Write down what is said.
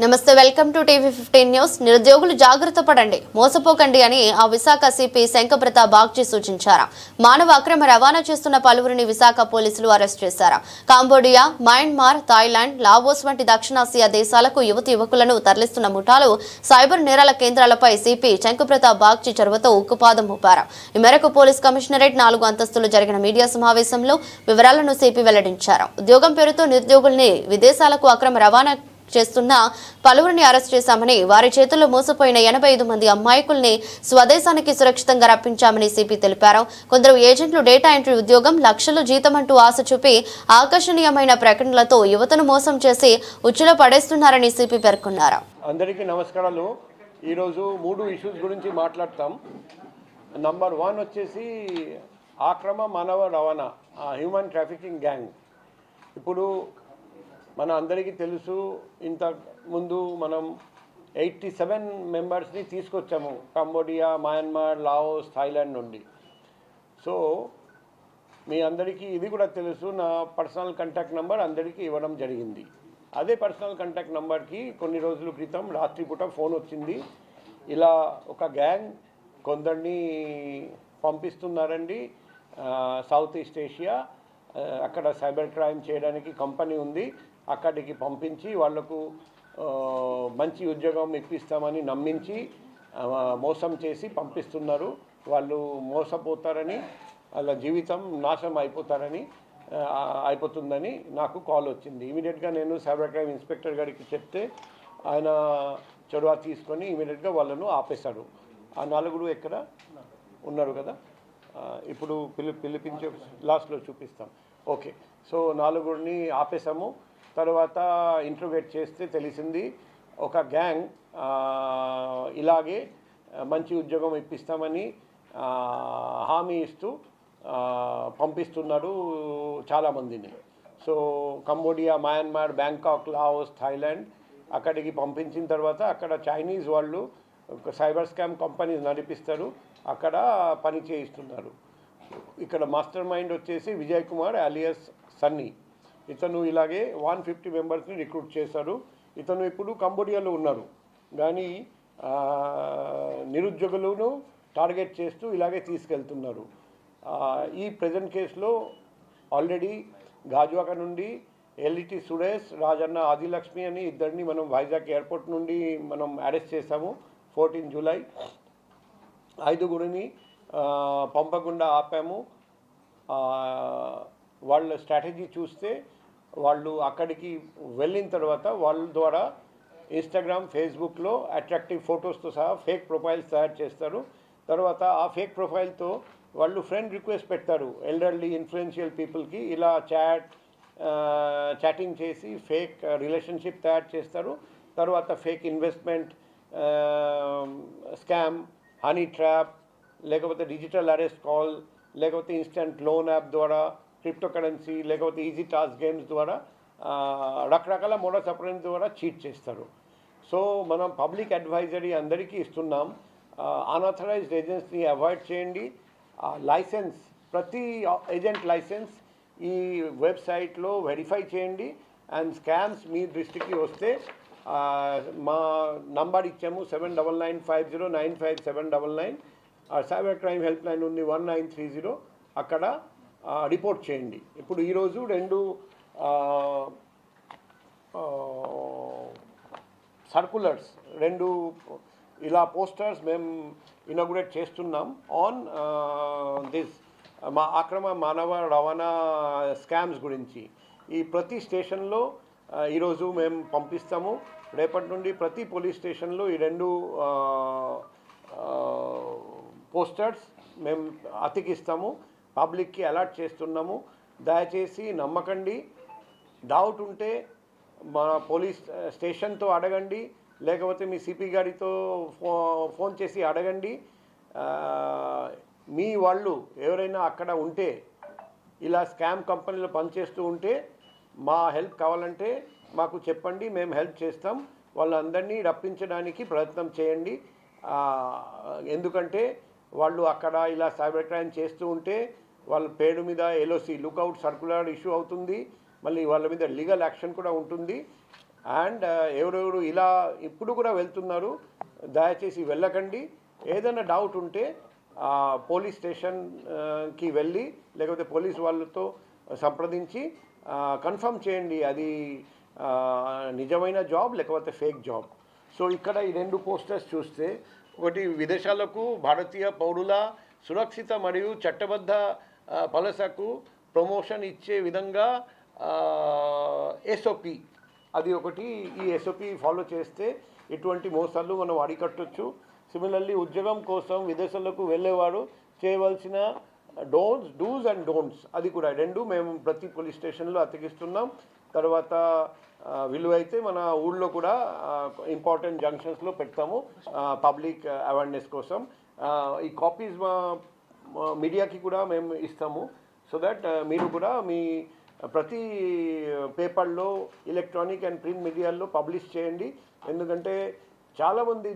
నమస్తే welcome to TV fifteen news. నిరుద్యోగులు జాగ్రత్త పడండి మోసపోకండి అని ఆ విశాఖ సిపి శంకప్రతాప్ బాగ్చి సూచించారు. మానవ అక్రమ రవాణా చేస్తున్న పలువురిని విశాఖ పోలీసులు అరెస్ట్ చేశారు. కాంబోడియా మయన్మార్ థాయిలాండ్ లావోస్ వంటి దక్షిణాసియా దేశాలకు యువతి యువకులను తరలిస్తున్న ముఠాలు సైబర్ నేరాల కేంద్రాలపై సిపి శంకుప్రతాప్ బాగ్చి చొరవతో ఉక్కుపాదం ఊపారు. ఈ మేరకు పోలీస్ కమిషనరేట్ నాలుగు అంతస్తులు జరిగిన మీడియా సమావేశంలో వివరాలను సిపి వెల్లడించారు. ఉద్యోగం పేరుతో నిరుద్యోగుల్ని విదేశాలకు అక్రమ రవాణా చేస్తున్న పలువురిని అరెస్ట్ చేశామని వారి చేతుల్లో మోసపోయిన ఎనభై ఐదు మంది అమ్మాయికుల్ని స్వదేశానికి సురక్షితంగా రప్పించామని సిపి తెలిపారు. కొందరు ఏజెంట్లు డేటా ఎంట్రీ ఉద్యోగం లక్షలు జీతం అంటూ ఆశ చూపి ఆకర్షణీయమైన ప్రకటనలతో యువతను మోసం చేసి ఉచ్చులో పడేస్తున్నారని సిపి పేర్కొన్నారు. అందరికీ నమస్కారాలు. ఈరోజు మూడు ఇష్యూస్ గురించి మాట్లాడతాం. నంబర్ వన్ వచ్చేసి ఆక్రమ మానవ రవాణా హ్యూమన్ ట్రాఫికింగ్ గ్యాంగ్. ఇప్పుడు మన అందరికీ తెలుసు ఇంత ముందు మనం ఎయిటీ సెవెన్ మెంబర్స్ని తీసుకొచ్చాము కంబోడియా మయన్మార్ లావోస్ థాయిలాండ్ నుండి. సో మీ అందరికీ ఇది కూడా తెలుసు నా పర్సనల్ కాంటాక్ట్ నెంబర్ అందరికీ ఇవ్వడం జరిగింది. అదే పర్సనల్ కాంటాక్ట్ నెంబర్కి కొన్ని రోజుల క్రితం రాత్రిపూట ఫోన్ వచ్చింది. ఇలా ఒక గ్యాంగ్ కొందరిని పంపిస్తున్నారండి. సౌత్ ఈస్ట్ ఏషియా అక్కడ సైబర్ క్రైమ్ చేయడానికి కంపెనీ ఉంది. అక్కడికి పంపించి వాళ్ళకు మంచి ఉద్యోగం ఇప్పిస్తామని నమ్మించి మోసం చేసి పంపిస్తున్నారు. వాళ్ళు మోసపోతారని వాళ్ళ జీవితం నాశనం అయిపోతారని అయిపోతుందని నాకు కాల్ వచ్చింది. ఇమీడియట్గా నేను సైబర్ క్రైమ్ ఇన్స్పెక్టర్ గారికి చెప్తే ఆయన చొరవ తీసుకొని ఇమీడియట్గా వాళ్ళను ఆపేశాడు ఆ నలుగురు ఎక్కడ ఉన్నారు కదా? ఇప్పుడు పిలి పిలిపించే లాస్ట్లో చూపిస్తాం. ఓకే. సో నాలుగురిని ఆపేసాము తర్వాత ఇంట్రోగేట్ చేస్తే తెలిసింది ఒక గ్యాంగ్ ఇలాగే మంచి ఉద్యోగం ఇప్పిస్తామని హామీ ఇస్తూ పంపిస్తున్నాడు పంపిస్తున్నారు చాలామందిని so Cambodia Myanmar Bangkok Laos Thailand అక్కడికి పంపించిన తర్వాత అక్కడ చైనీస్ వాళ్ళు సైబర్ స్కామ్ కంపెనీస్ నడిపిస్తారు. అక్కడ పని చేయిస్తున్నారు. ఇక్కడ మాస్టర్ మైండ్ వచ్చేసి విజయ్ కుమార్ అలియస్ సన్నీ ఇతను ఇలాగే వన్ ఫిఫ్టీ మెంబర్స్ని రిక్రూట్ చేశారు ఇతను ఇప్పుడు కంబోడియాలో ఉన్నారు. కానీ నిరుద్యోగులను టార్గెట్ చేస్తూ ఇలాగే తీసుకెళ్తున్నారు. ఈ ప్రజెంట్ కేసులో ఆల్రెడీ గాజువాక నుండి ఎల్ఈటి సురేష్ రాజన్న ఆదిలక్ష్మి అని ఇద్దరిని మనం వైజాగ్ ఎయిర్పోర్ట్ నుండి మనం అరెస్ట్ చేశాము ఫోర్టీన్ జూలై. ఐదుగురిని పంపకుండా ఆపాము. వాళ్ళ స్ట్రాటజీ చూస్తే వాళ్ళు అక్కడికి వెళ్ళిన తర్వాత వాళ్ళ ద్వారా ఇన్స్టాగ్రామ్ ఫేస్బుక్లో అట్రాక్టివ్ ఫొటోస్తో సహా ఫేక్ ప్రొఫైల్స్ తయారు చేస్తారు. తర్వాత ఆ ఫేక్ ప్రొఫైల్తో వాళ్ళు ఫ్రెండ్ రిక్వెస్ట్ పెడతారు. ఎల్డర్లీ ఇన్ఫ్లుయెన్షియల్ పీపుల్కి ఇలా చాట్ చాటింగ్ చేసి ఫేక్ రిలేషన్షిప్ తయారు చేస్తారు. తర్వాత fake investment scam honey trap లేకపోతే డిజిటల్ అరెస్ట్ కాల్ లేకపోతే ఇన్స్టెంట్ లోన్ యాప్ ద్వారా క్రిప్టో కరెన్సీ లేకపోతే ఈజీ టాస్క్ గేమ్స్ ద్వారా రకరకాల మోడల్స్ అప్రెంట్ ద్వారా చీట్ చేస్తారు. సో మనం పబ్లిక్ అడ్వైజరీ అందరికీ ఇస్తున్నాం. అన్ఆథరైజ్డ్ ఏజెంట్స్ని అవాయిడ్ చేయండి. లైసెన్స్ ప్రతి ఏజెంట్ లైసెన్స్ ఈ వెబ్సైట్లో వెరిఫై చేయండి. అండ్ స్కామ్స్ మీ దృష్టికి వస్తే మా నంబర్ ఇచ్చాము seven double nine five zero nine five seven double nine. Cyber crime help line ఉంది వన్ నైన్ త్రీ జీరో. అక్కడ రిపోర్ట్ చేయండి. ఇప్పుడు ఈరోజు రెండు సర్కులర్స్ రెండు ఇలా పోస్టర్స్ మేము ఇనాగ్రేట్ చేస్తున్నాం ఆన్ దిస్ మా అక్రమ మానవ రవాణా స్కామ్స్ గురించి. ఈ ప్రతి స్టేషన్లో ఈరోజు మేము పంపిస్తాము. రేపటి నుండి ప్రతి పోలీస్ స్టేషన్లో ఈ రెండు పోస్టర్స్ మేము అతికిస్తాము. పబ్లిక్కి అలర్ట్ చేస్తున్నాము. దయచేసి నమ్మకండి. డౌట్ ఉంటే మన పోలీస్ స్టేషన్తో అడగండి. లేకపోతే మీ సిపి గారితో ఫో ఫోన్ చేసి అడగండి. మీ వాళ్ళు ఎవరైనా అక్కడ ఉంటే ఇలా స్కామ్ కంపెనీలో పనిచేస్తూ ఉంటే మా హెల్ప్ కావాలంటే మాకు చెప్పండి. మేము హెల్ప్ చేస్తాం. వాళ్ళందరినీ రప్పించడానికి ప్రయత్నం చేయండి. ఎందుకంటే వాళ్ళు అక్కడ ఇలా సైబర్ క్రైమ్ చేస్తూ ఉంటే వాళ్ళ పేరు మీద ఎల్ఓసి లుకౌట్ సర్కులర్ ఇష్యూ అవుతుంది. మళ్ళీ వాళ్ళ మీద లీగల్ యాక్షన్ కూడా ఉంటుంది. అండ్ ఎవరెవరు ఇలా ఇప్పుడు కూడా వెళ్తున్నారు దయచేసి వెళ్ళకండి. ఏదైనా డౌట్ ఉంటే పోలీస్ స్టేషన్కి వెళ్ళి లేకపోతే పోలీస్ వాళ్ళతో సంప్రదించి కన్ఫర్మ్ చేయండి అది నిజమైన జాబ్ లేకపోతే ఫేక్ జాబ్. సో ఇక్కడ ఈ రెండు పోస్టర్స్ చూస్తే ఒకటి విదేశాలకు భారతీయ పౌరుల సురక్షిత మరియు చట్టబద్ధ పలసకు ప్రమోషన్ ఇచ్చే విధంగా ఎస్ఓపి అది ఒకటి ఈ ఎస్ఓపి ఫాలో చేస్తే ఇటువంటి మోసాలు మనం అడికట్టచ్చు సిమిలర్లీ ఉద్యోగం కోసం విదేశాలకు వెళ్ళేవారు చేయవలసిన డోన్స్ డూస్ అండ్ డోంట్స్ అది కూడా రెండు మేము ప్రతి పోలీస్ స్టేషన్లో అతికిస్తున్నాం. తర్వాత విలువైతే మన ఊళ్ళో కూడా ఇంపార్టెంట్ జంక్షన్స్లో పెడతాము పబ్లిక్ అవేర్నెస్ కోసం. ఈ కాపీస్ మా మీడియాకి కూడా మేము ఇస్తాము. సో దట్ మీరు కూడా మీ ప్రతి పేపర్లో ఎలక్ట్రానిక్ అండ్ ప్రింట్ మీడియాల్లో పబ్లిష్ చేయండి. ఎందుకంటే చాలామంది